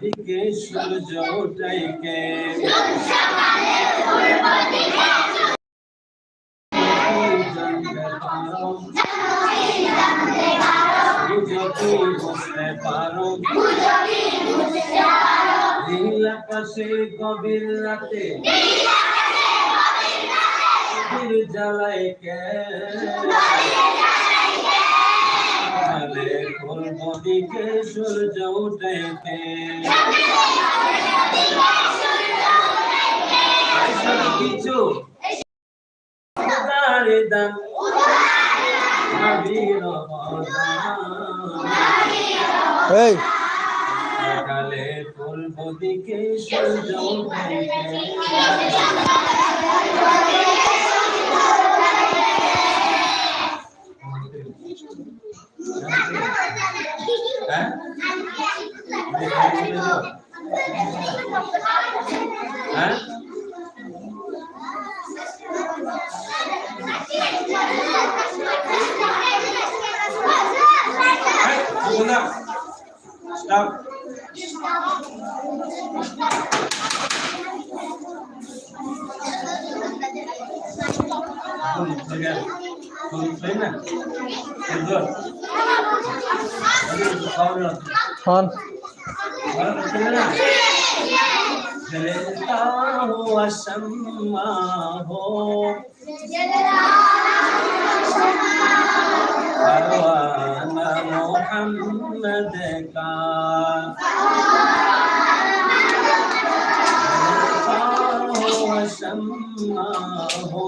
দিকে সূর্য ওঠাইকে। যদি বুঝতে পারো নীল আকাশে গভীর রাতে জ্বালায় কে দিকে সূর্য উঠাইতে সব কিছু। উদারে দান। এই। সকালে পূর্ব দিকে সূর্য উঠাইতে geliyor. He? Buna. Stop. On. जलता हुआ शम्मा हो परवाना मोहम्मद का जलता हुआ शम्मा हो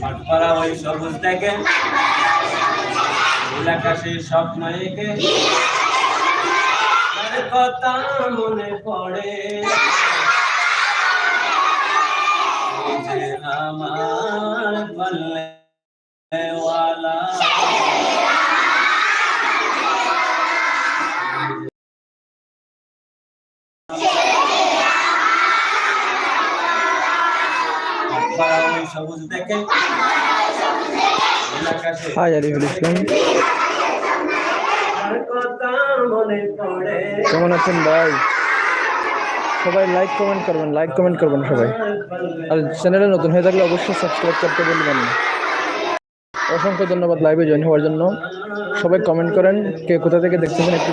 পাটপাড়া ওই সবুজ দেখে সেই স্বপ্ন এঁকে কথা মনে পড়ে আমার বললে ওয়ালা পাটপাড়া ওই সবুজ দেখে এলাকা সেই হাই আরিফুল ইসলাম। মনে কেমন আছেন ভাই? সবাই লাইক কমেন্ট করবেন লাইক কমেন্ট করবেন সবাই। আর চ্যানেলে নতুন হয়ে থাকলে অবশ্যই সাবস্ক্রাইব করতে বলবেন না। অসংখ্য ধন্যবাদ লাইভে জয়েন হওয়ার জন্য। সবাই কমেন্ট করেন, কে কোথা থেকে দেখতেছেন একটু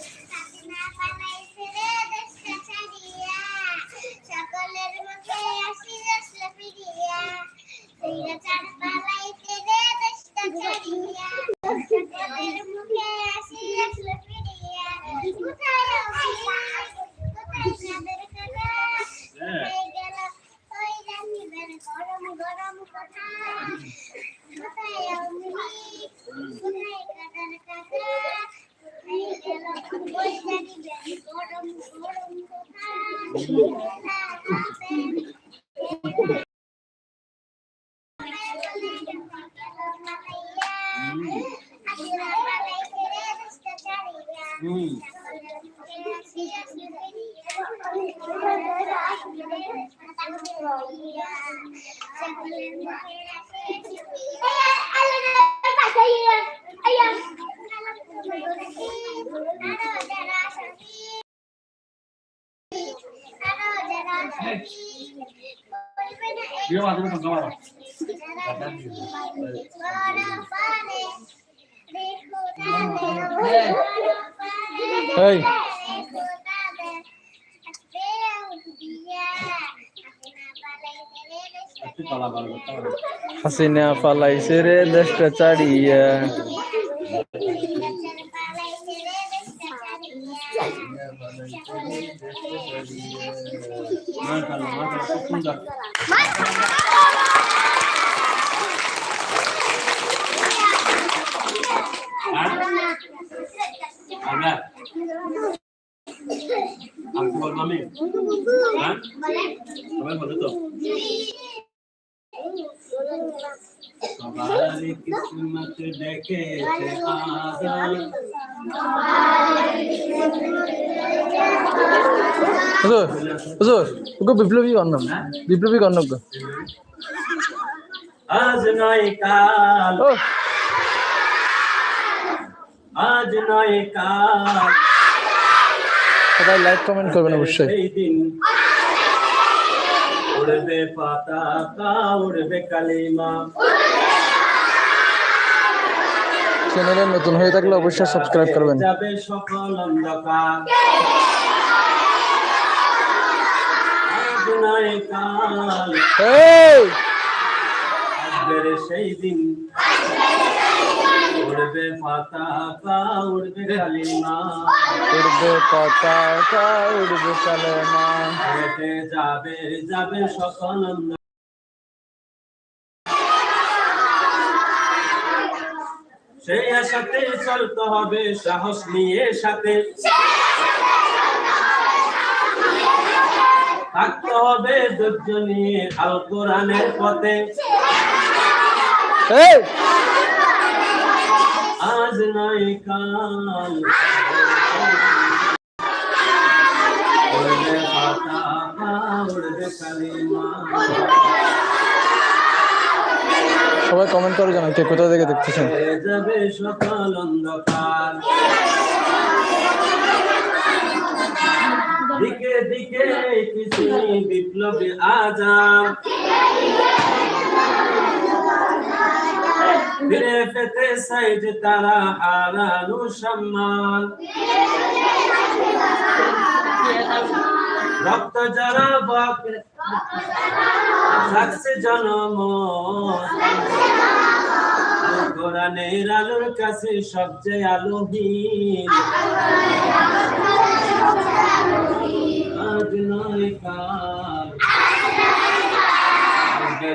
Oh, প্রিয় মাধ্যমে সংগ্রাম এই একটু তলা ভালো করতে হাসিনা পালাইছে রে দেশটা চাড়িয়া। మాట్లాడాలి మాట్లాడుకుంటారు Hablar. Actualmente. ¿Ah? A ver, bonito. সবার কিসমত হুজুর হুজুর ওকে বিপ্লবী অন্নব বিপ্লবী অন্নব আজ নয় কাল। আজ নয় কাল। সবাই লাইক কমেন্ট করবেন অবশ্যই। উড়বে পতাকা উড়বে কালিমা। চ্যানেলে নতুন হয়ে থাকলে অবশ্যই সাবস্ক্রাইব করবেন। যাবে সকল অন্ধকার? সেই দিন। উড়বে পতাকা উড়বে কালিমা উড়বে পতাকা উড়বে কালেমা হেঁটে যাবে যাবে সকল সেই আশাতে চলতে হবে সাহস নিয়ে সাথে থাকতে হবে ধৈর্য নিয়ে আল কোরআনের পথে। সবাই কমেন্ট করে জানান কে কোথা থেকে দেখতেছেন দিকে দিকে কিছু বিপ্লবী আজান ফিরে পেতে তারা হারানো সম্মান রক্ত যারা বাক রাখছে জনম কোরআনের আলোর কাছে সবচেয়ে আলোহীন আজ নয় কাল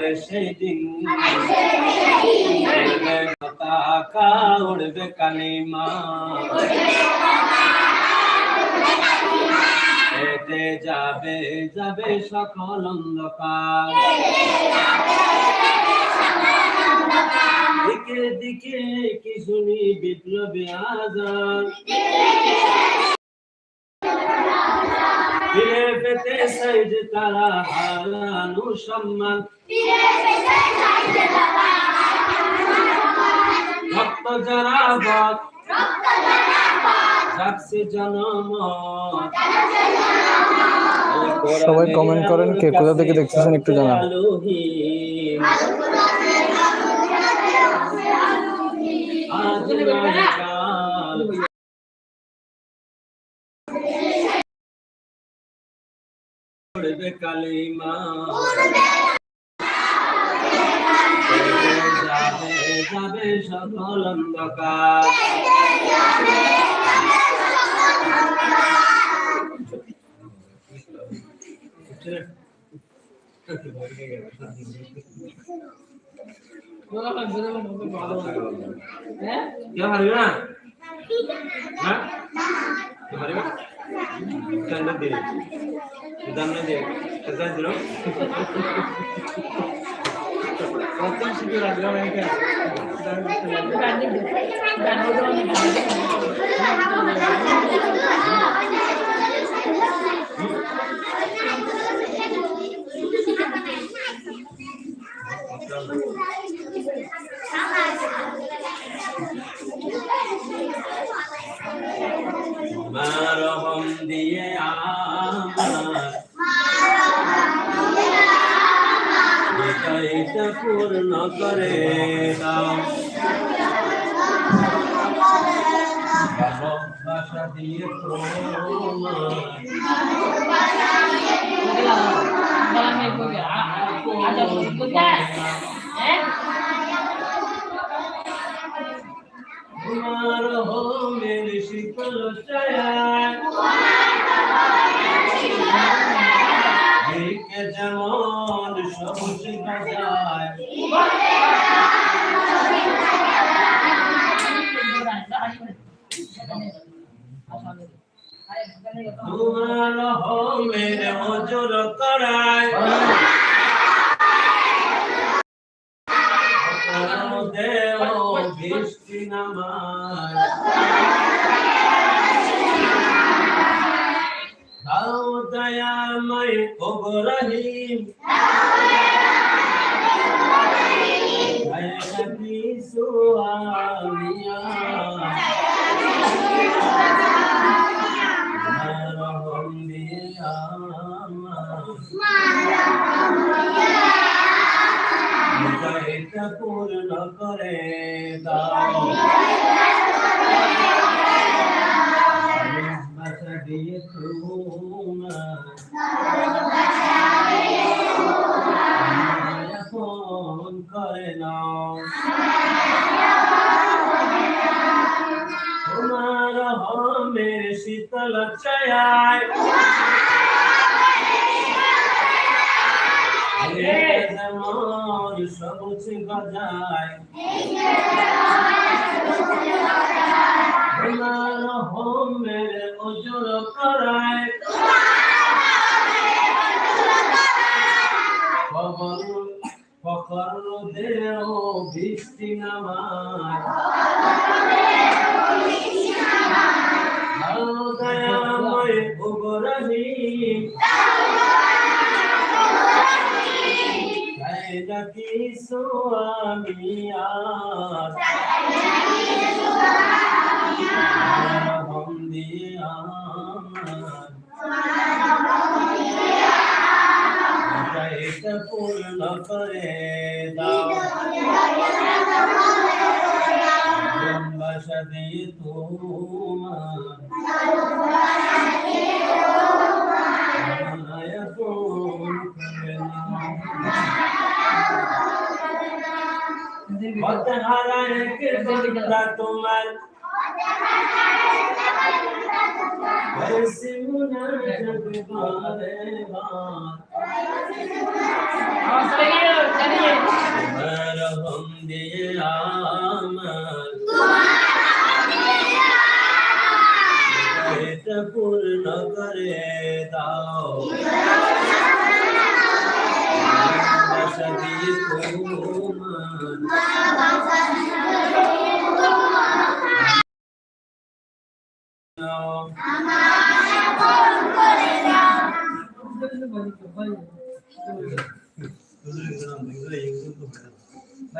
আসবে সেই দিন পতাকা উড়বে কালিমা। হেঁটে যাবে যাবে সকল অন্ধকার। দিকে দিকে কি শুনি বিপ্লবী আজান ফিরে পেতে সাইজ তারা হারানো সম্মান। রক্ত যারা বধ জনম সবাই কমেন্ট করেন, কে কোথা থেকে দেখতেছেন একটু জানান। আজ পড়বে কালিমা। যাবে সকল অন্ধকার কেউ হারবে না? হ্যাঁ? কেউ হারবে চন্দ্র দিয়ে না দিয়ে দিল মারহম করে দাও ভালোবাসা দিয়ে তোমার হোমের শীতল ছায়ায় তোমার হোমের অজর করায়। দেও বৃষ্টি নামায়। দাও দয়াময় ওগো সবুজ গজায় হোমের ওজর করায় খবর ফকর দেও বৃষ্টি নামায় দয়াময় ওগরহি কি সোয়ামি হতহারা এক বান্দা তোমার বরসি মুনাজাত বারে বার রহম দিয়ে আমার এটা পূর্ণ করে দাও ভালোবাসা